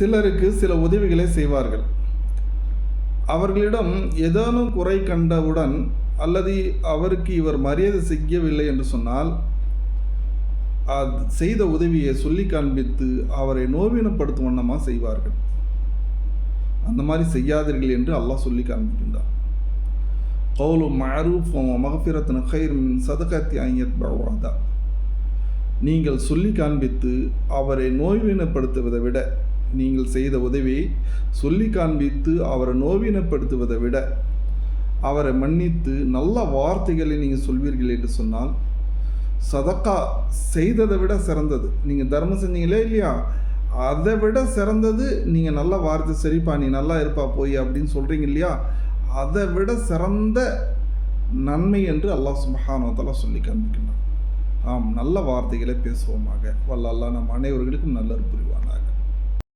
சிலருக்கு சில உதவிகளை செய்வார்கள். அவர்களிடம் ஏதேனும் குறை கண்டவுடன் அல்லது அவருக்கு இவர் மரியாதை செய்யவில்லை என்று சொன்னால் அது செய்த உதவியை சொல்லி காண்பித்து அவரை நோவினப்படுத்தும் வண்ணமாக செய்வார்கள். அந்த மாதிரி செய்யாதீர்கள் என்று அல்லாஹ் சொல்லி காண்பிக்கின்றார் கௌலு மரூஃப் மகஃபிரத்தின் ஹைர் மின் சதகத்தி ஐயத் பவாதா நீங்கள் சொல்லி காண்பித்து அவரை நோய்வீனப்படுத்துவதை விட நீங்கள் செய்த உதவியை சொல்லி காண்பித்து அவரை நோவினப்படுத்துவதை விட அவரை மன்னித்து நல்ல வார்த்தைகளை நீங்கள் சொல்வீர்கள் என்று சொன்னால் சதக்கா செய்ததை விட சிறந்தது. நீங்கள் தர்மம் செஞ்சீங்களே இல்லையா? அதை விட சிறந்தது நீங்கள் நல்ல வார்த்தை சரிப்பா நீ நல்லா இருப்பா போய் அப்படின்னு சொல்கிறீங்க இல்லையா? அதை விட சிறந்த நன்மை என்று அல்லாஹ் சுபஹானவத்தாலா சொல்லி காண்பிக்கின்றான். ஆம் நல்ல வார்த்தைகளை பேசுவோமாக. வல்ல அல்லாஹ் நம் அனைவர்களுக்கும் நல்ல புரிவோம்